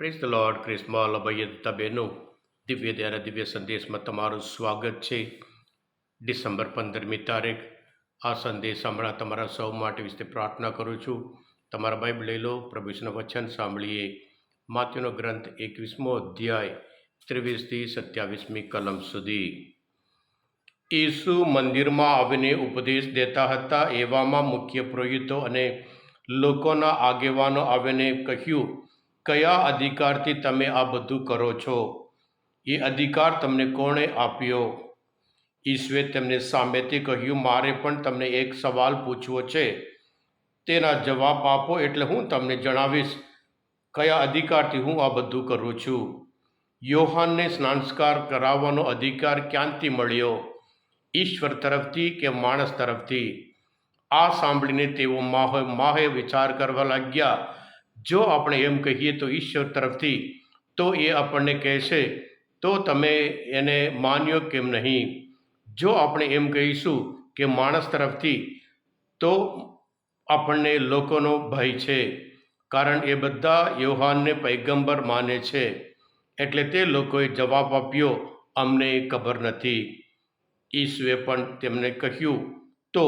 Praise the lord ક્રિસ્મલ અભયતા બહેનો દિવ્ય દ્વારા દિવ્ય સંદેશમાં તમારું સ્વાગત છે ડિસેમ્બર પંદરમી તારીખ. આ સંદેશ હમણાં તમારા સૌ માટે વિશે પ્રાર્થના કરું છું. તમારા બાઇબ લઈ લો પ્રભુષ્ણ વચન સાંભળીએ. માત્યુનો ગ્રંથ એકવીસમો અધ્યાય, ત્રેવીસથી સત્યાવીસમી કલમ સુધી. ઈસુ મંદિરમાં આવીને ઉપદેશ દેતા હતા, એવામાં મુખ્ય પુરોહિતો અને લોકોના આગેવાનો આવીને કહ્યું કયા અધિકારથી તમે આ બધું કરો છો? એ અધિકાર તમને કોણે આપ્યો? ઈશ્વરે તેમને સામેથી કહ્યું, મારે પણ તમને એક સવાલ પૂછવો છે. તેના જવાબ આપો એટલે હું તમને જણાવીશ કયા અધિકારથી હું આ બધું કરું છું. યોહાનને સ્નાનસ્કાર કરાવવાનો અધિકાર ક્યાંથી મળ્યો? ઈશ્વર તરફથી કે માણસ તરફથી? આ સાંભળીને તેઓ માહે માહે વિચાર કરવા લાગ્યા. જો આપણે એમ કહીએ તો ઈશ્વર તરફથી, તો એ આપણને કહેશે, તો તમે એને માન્યો કેમ નહીં? જો આપણે એમ કહીશું કે માણસ તરફથી, તો આપણને લોકોનો ભય છે, કારણ એ બધા યોહાનને પૈગંબર માને છે. એટલે તે લોકોએ જવાબ આપ્યો, અમને ખબર નથી. ઈસુએ પણ તેમને કહ્યું, તો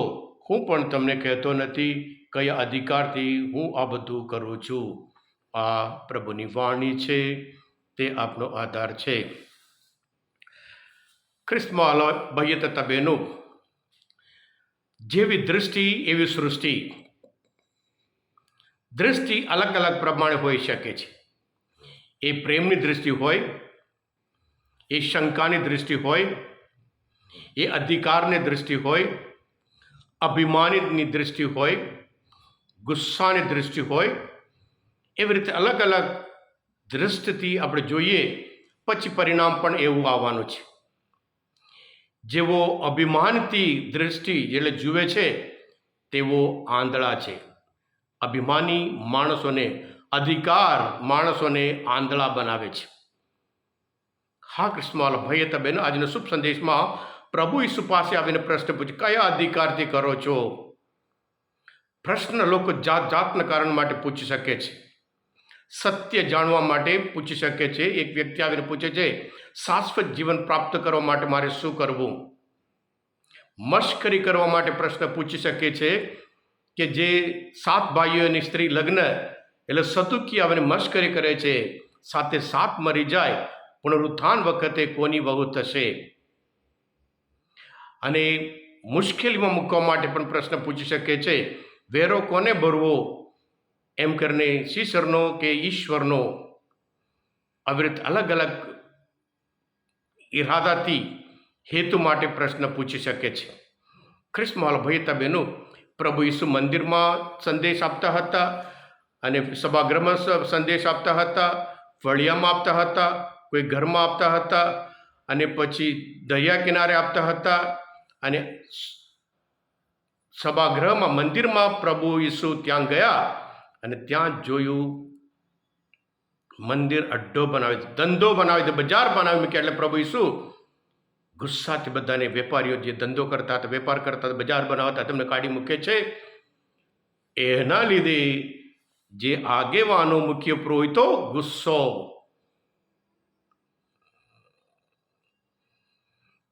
હું પણ તમને કહેતો નથી કયા અધિકારથી હું આ બધું કરું છું? આ પ્રભુની વાણી છે, તે આપનો આધાર છે. ખ્રિસ્તમાં ભાઈએ તથા બહેનો, જેવી દૃષ્ટિ એવી સૃષ્ટિ. દૃષ્ટિ અલગ અલગ પ્રમાણે હોઈ શકે છે. એ પ્રેમની દૃષ્ટિ હોય, એ શંકાની દૃષ્ટિ હોય, એ અધિકારની દૃષ્ટિ હોય અભિમાનિતની દૃષ્ટિ હોય ગુસ્સાની દૃષ્ટિ હોય, એવી રીતે અલગ અલગ દૃષ્ટિથી આપણે જોઈએ, પછી પરિણામ પણ એવું આવવાનું છે. જેવો અભિમાનથી દૃષ્ટિ એટલે જુએ છે, તેવો આંધળા છે. અભિમાની માણસોને અધિકાર માણસોને આંધળા બનાવે છે. હા, કૃષ્ણમાલ ભય બેન, આજના શુભ સંદેશમાં પ્રભુ ઈસુ પાસે આવીને પ્રશ્ન પૂછે કયા અધિકારથી કરો છો? પ્રશ્ન લોકો જાત જાતના કારણ માટે પૂછી શકે છે. સત્ય જાણવા માટે પૂછી શકે છે. એક વ્યક્તિ આવીને પૂછે છે, શાશ્વત જીવન પ્રાપ્ત કરવા માટે મારે શું કરવું? મશ્કરી કરવા માટે પ્રશ્ન પૂછી શકે છે કે જે સાત ભાઈઓની સ્ત્રી લગ્ન એટલે સતુકી આવીને મશ્કરી કરે છે, સાથે સાત મરી જાય, પુનરુત્થાન વખતે કોની વહુ થશે? અને મુશ્કેલીમાં મૂકવા માટે પણ પ્રશ્ન પૂછી શકે છે વેરો કોને ભરવો? એમ કરીને શીશરનો કે ઈશ્વરનો આવી રીતે અલગ અલગ ઈરાદાથી હેતુ માટે પ્રશ્ન પૂછી શકે છે. ખ્રિસ્મહાલ ભયતા બહેનો પ્રભુ ઈસુ મંદિરમાં સંદેશ આપતા હતા અને સભાગૃહમાં સંદેશ આપતા હતા ફળિયામાં આપતા હતા, કોઈ ઘરમાં આપતા હતા અને પછી દરિયા કિનારે આપતા હતા અને સભાગૃહમાં મંદિરમાં પ્રભુ ઈસુ ત્યાં ગયા અને ત્યાં જોયું મંદિર અડ્ડો બનાવે છે, ધંધો બનાવે છે, બજાર બનાવી મૂક્યા એટલે પ્રભુ ઈસુ ગુસ્સાથી બધાને વેપારીઓ જે ધંધો કરતા હતા, વેપાર કરતા હતા, બજાર બનાવતા તેમને કાઢી મૂકે છે. એના લીધે જે આગેવાનો મુખ્ય પુરોહિતો ગુસ્સો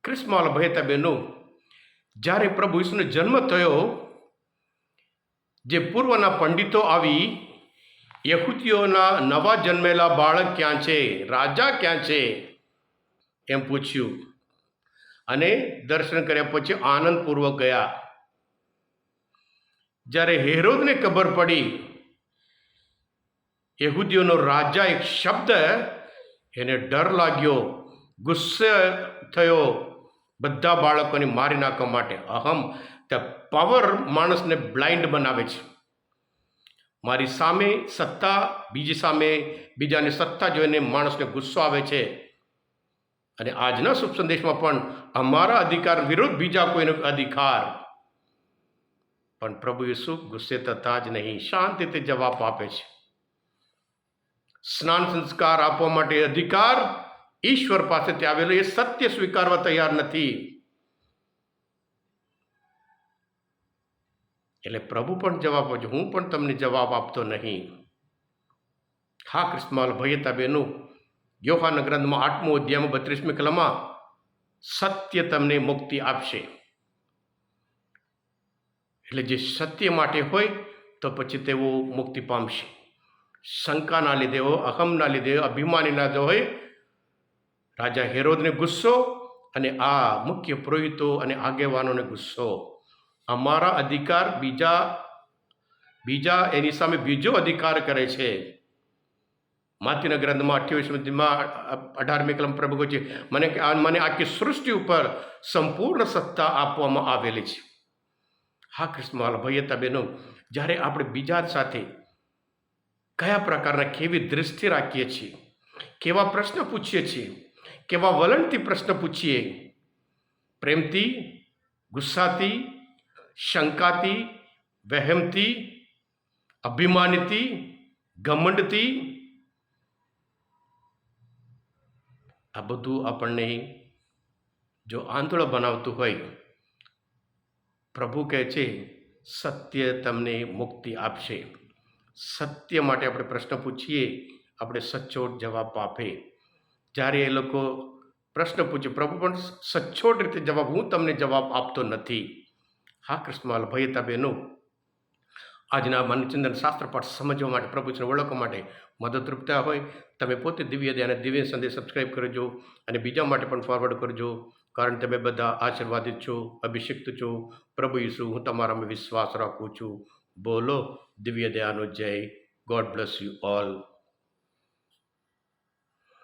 ક્રિસ્માલ ભયતા બહેનો જ્યારે પ્રભુ ઈસુનો જન્મ થયો, જે પૂર્વના પંડિતો આવી, યહૂદીઓના નવા જન્મેલા બાળક ક્યાં છે, રાજા ક્યાં છે? એમ પૂછ્યું. અને દર્શન કર્યા પછી આનંદપૂર્વક ગયા. જ્યારે હેરોદને ખબર પડી, યહૂદીઓનો રાજા એક શબ્દ, એને ડર લાગ્યો, ગુસ્સે થયો. બધા બાળકોને મારી નાખવા માટે અહમ ધ પાવર માણસને બ્લાઇન્ડ બનાવે છે. મારી સામે સત્તા, બીજી સામે બીજાની સત્તા જોઈને માણસને ગુસ્સો આવે છે. અને આજના શુભ સંદેશમાં પણ અમારા અધિકાર વિરુદ્ધ બીજા કોઈનો અધિકાર. પણ પ્રભુ યસુ ગુસ્સે થતા જ નહીં, શાંતિથી જવાબ આપે છે. સ્નાન સંસ્કાર આપવા માટે અધિકાર ઈશ્વર પાસેથી આવેલો એ સત્ય સ્વીકારવા તૈયાર નથી. એટલે પ્રભુ પણ જવાબ આપજો, હું પણ તમને જવાબ આપતો નહીં. હા કૃષ્ણમાલ ભયતા બેનું. યોહાના ગ્રંથમાં આઠમો અધ્યાયમાં બત્રીસમી કલમમાં સત્ય તમને મુક્તિ આપશે. એટલે જે સત્ય માટે હોય તો પછી તેઓ મુક્તિ પામશે. શંકાના લીધે હોય અહમના લીધે અભિમાનીના લીધે હોય રાજા હેરોદને ગુસ્સો અને આ મુખ્ય પુરોહિતો અને આગેવાનોને ગુસ્સો. અમારા અધિકાર બીજા બીજા એની સામે બીજો અધિકાર કરે છે. માતીના ગ્રંથમાં અઠ્યાવીસમાં અઢારમી કલમ પ્રભુ છે, મને મને આખી સૃષ્ટિ ઉપર સંપૂર્ણ સત્તા આપવામાં આવેલી છે. હા, કૃષ્ણમાલ ભૈયતા બહેનો, જ્યારે આપણે બીજા સાથે કયા પ્રકારના કેવી દૃષ્ટિ રાખીએ છીએ, કેવા પ્રશ્ન પૂછીએ છીએ કેવા વલણથી પ્રશ્ન પૂછીએ? પ્રેમથી, ગુસ્સાથી, શંકાથી, વહેમથી, અભિમાનથી, ઘમંડથી? આ બધું આપણને જો આંધળો બનાવતું હોય, પ્રભુ કહે છે, સત્ય તમને મુક્તિ આપશે. સત્ય માટે આપણે પ્રશ્ન પૂછીએ, આપણે સચોટ જવાબ આપે. જ્યારે એ લોકો પ્રશ્ન પૂછે, પ્રભુ, પણ સચોટ રીતે જવાબ હું તમને જવાબ આપતો નથી? હા, કૃષ્ણમાલ ભયતા બહેનો આજના મનચંદન શાસ્ત્ર પાઠ સમજવા માટે પ્રભુને ઓળખવા માટે મદદરૂપ થયા હોય. તમે પોતે દિવ્ય અને દિવ્ય સંદેશ સબસ્ક્રાઈબ કરજો અને બીજા માટે પણ ફોરવર્ડ કરજો, કારણ તમે બધા આશીર્વાદિત છો, અભિષિક્ત છો. પ્રભુ ઈસુ, હું તમારામાં વિશ્વાસ રાખું છું. બોલો, દિવ્ય દયાનો જય. God bless you all